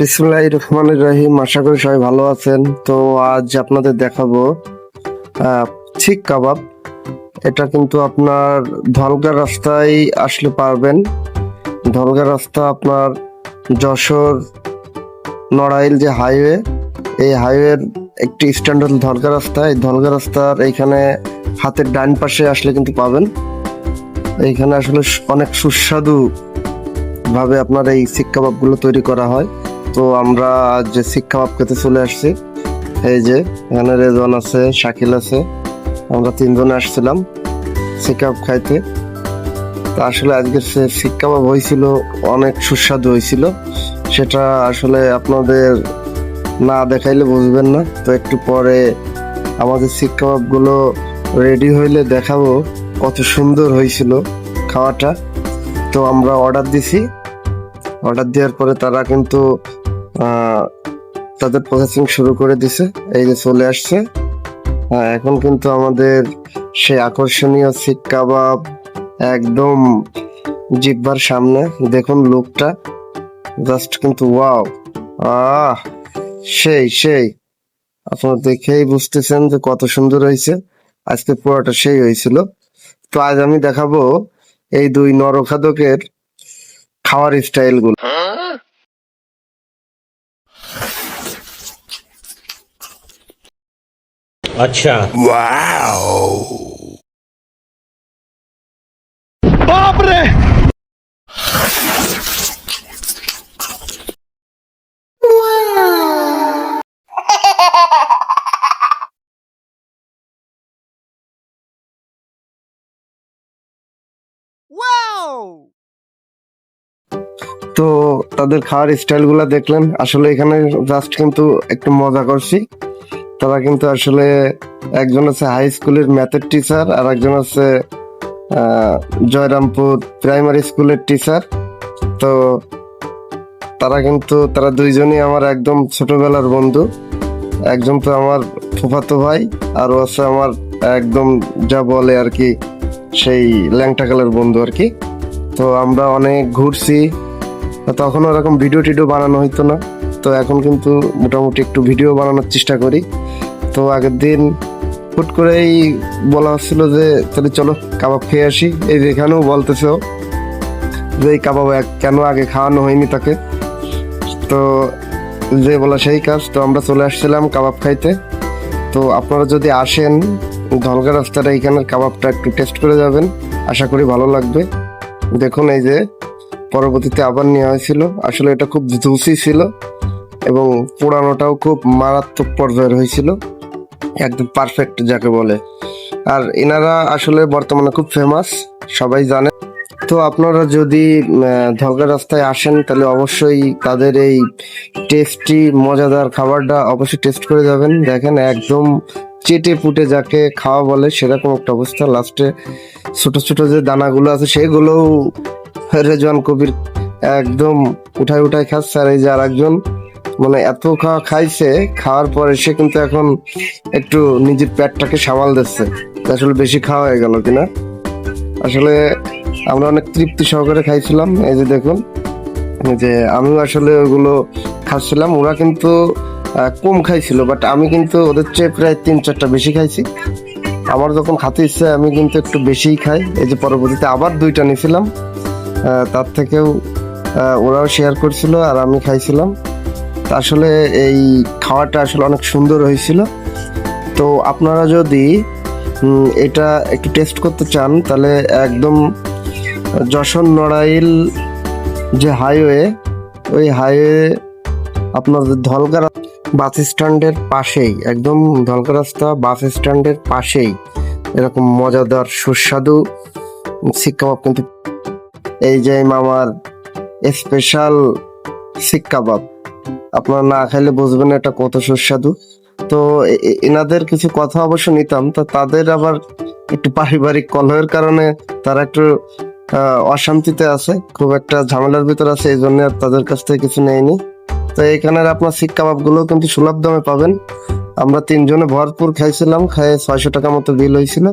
বিসমুল্লাহ রহমান রাহিম, আশা করি সবাই ভালো আছেন। তো আজ আপনাদের দেখাবো শিক কাবাব। এটা কিন্তু আপনার ধলগা রাস্তায় আসলে পারবেন। ধলগা রাস্তা আপনার যশোর নড়াইল যে হাইওয়ে, এই হাইওয়ের একটি স্ট্যান্ড হল ধলগা রাস্তা। এই ধলগা রাস্তার এইখানে হাতের ডান পাশে আসলে কিন্তু পাবেন। এইখানে আসলে অনেক সুস্বাদু ভাবে আপনার এই শিক কাবাবগুলো তৈরি করা হয়। তো আমরা আজ যে শিক কাবাব খেতে চলে আসছি, এই যে এখানে রেজন আছে, শাকিল আছে, আমরা তিনজনে আসছিলাম শিক কাবাব খাইতে। তো আসলে আজকের সে শিক কাবাব হয়েছিল, অনেক সুস্বাদু হয়েছিল। সেটা আসলে আপনাদের না দেখাইলে বুঝবেন না। তো একটু পরে আমাদের শিক কাবাবগুলো রেডি হইলে দেখাবো কত সুন্দর হয়েছিল খাওয়াটা। তো আমরা অর্ডার দিছি। অর্ডার দেওয়ার পরে তারা কিন্তু তাদের প্রসেসিং শুরু করে দিছে। এই যে চলে আসছে। এখন কিন্তু আমাদের সেই আকর্ষণীয় শিক কাবাব একদম জিব্বার সামনে। দেখুন লুকটা জাস্ট কিন্তু ওয়াও আহ, সেই সেই। আপনারা দেখেই বুঝতেছেন যে কত সুন্দর হয়েছে। আজকে পুরোটা সেই হয়েছিল। তো আজ আমি দেখাবো এই দুই নরখাদকের খাওয়ার আচ্ছা। ওয়াও তো তাদের খাওয়ার স্টাইলগুলা দেখলেন। আসলে এখানে জাস্ট কিন্তু একটু মজা করছি। তারা কিন্তু আসলে একজন আছে হাই স্কুলের ম্যাথের টিচার আর একজন আছে জয়রামপুর প্রাইমারি স্কুলের টিচার তো তারা কিন্তু, তারা দুইজনই আমার একদম ছোটবেলার বন্ধু। একজন তো আমার ফুফাতো ভাই আর ও আছে আমার একদম যা বলে আর কি, সেই ল্যাংটা কালের বন্ধু আর কি। তো আমরা অনেক ঘুরছি। তখন ওরকম ভিডিও টিডিও বানানো হইতো না। তো এখন কিন্তু মোটামুটি একটু ভিডিও বানানোর চেষ্টা করি। তো আগের দিন হুট করেই বলা হচ্ছিল যে, তাহলে চলো, কাবাব খেয়ে আসি। এই যে এখানেও বলতেছে যে, এই কাবাব কেন আগে খাওয়ানো হয়নি তাকে? তো যে বলা সেই কাজ, তো আমরা চলে আসছিলাম কাবাব খাইতে। তো আপনারা যদি আসেন, ধলগা রাস্তাটা এইখানের কাবাবটা একটু টেস্ট করে যাবেন। আশা করি ভালো লাগবে। দেখুন, এই যে পরবর্তীতে আবার নেওয়া হয়েছিল। আসলে এটা খুব জুসি ছিল এবং পোড়ানোটাও খুব মারাত্মক পর্যায়ের হয়েছিল। একদম পারফেক্ট যাকে বলে। আর এনারা আসলে বর্তমানে খুব ফেমাস সবাই জানে। তো আপনারা যদি ধলগা রাস্তায় আসেন, তাহলে অবশ্যই তাদের এই টেস্টি মজাদার খাবারটা অবশ্যই টেস্ট করে যাবেন। দেখেন একদম চেটে পুটে যাকে খাওয়া বলে, সেরকম একটা অবস্থা। লাস্টে ছোট ছোট যে দানাগুলো আছে, সেগুলোও রেজওয়ান কবির একদম উঠায় উঠায় খাচ্ছে। আর এই যে আর একজন মানে এত খাওয়া খাইছে, খাওয়ার পরে সে কিন্তু এখন একটু নিজের পেটটাকে সামাল দিচ্ছে। আসলে বেশি খাওয়া হয়ে গেল কিনা? আসলে আমরা অনেক তৃপ্তি সহকারে খাইছিলাম, এই যে দেখুন। যে আমিও আসলে ওগুলো খাচ্ছিলাম, ওরা কিন্তু কম খাইছিল বাট আমি কিন্তু ওদের চেয়ে প্রায় তিন চারটা বেশি খাইছি। আমার যখন খাতে ইচ্ছে আমি কিন্তু একটু বেশিই খাই। এই যে পরবর্তীতে আবার দুইটা নিয়েছিলাম তার থেকেও ওরাও শেয়ার করছিল আর আমি খাইছিলাম। আসলে এই খাওয়াটা আসলে অনেক সুন্দর হয়েছিল। তো আপনারা যদি এটা একটু টেস্ট করতে চান, তাহলে একদম যশোর নড়াইল যে হাইওয়ে ওই হাইওয়ে আপনাদের ধলগা রা- বাস স্ট্যান্ডের পাশেই, একদম ধলগা রাস্তা বাস স্ট্যান্ডের পাশেই, এরকম মজাদার সুস্বাদু শিক কাবাব কিন্তু এই যে মামার স্পেশাল শিক কাবাব আপনারা না খাইলে বুঝবেন এটা কত সুস্বাদু। তো এনাদের কিছু কথা অবশ্য নিতাম, তো তাদের আবার একটু পারিবারিক কলহের কারণে তারা একটু অশান্তিতে আছে, খুব একটা ঝামেলার ভিতর আছে, এই জন্য তাদের কাছ থেকে কিছু নেয়নি। তো এখানের আপনার শিক কাবাবগুলো কিন্তু সুলভ দামে পাবেন। আমরা তিনজনে ভরপুর খাইছিলাম খাই ছয়শো টাকা মতো বিল হয়েছিল।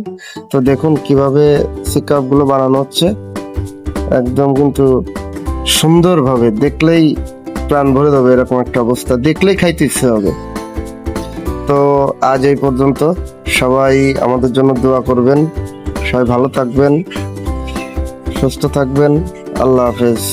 তো দেখুন কীভাবে শিক কাবাবগুলো বানানো হচ্ছে। একদম কিন্তু সুন্দরভাবে, দেখলেই প্রাণ ভরে দেবে, এরকম একটা অবস্থা। দেখলেই খাইতে ইচ্ছে হবে। তো আজ এই পর্যন্ত সবাই আমাদের জন্য দোয়া করবেন, সবাই ভালো থাকবেন, সুস্থ থাকবেন। আল্লাহ হাফেজ।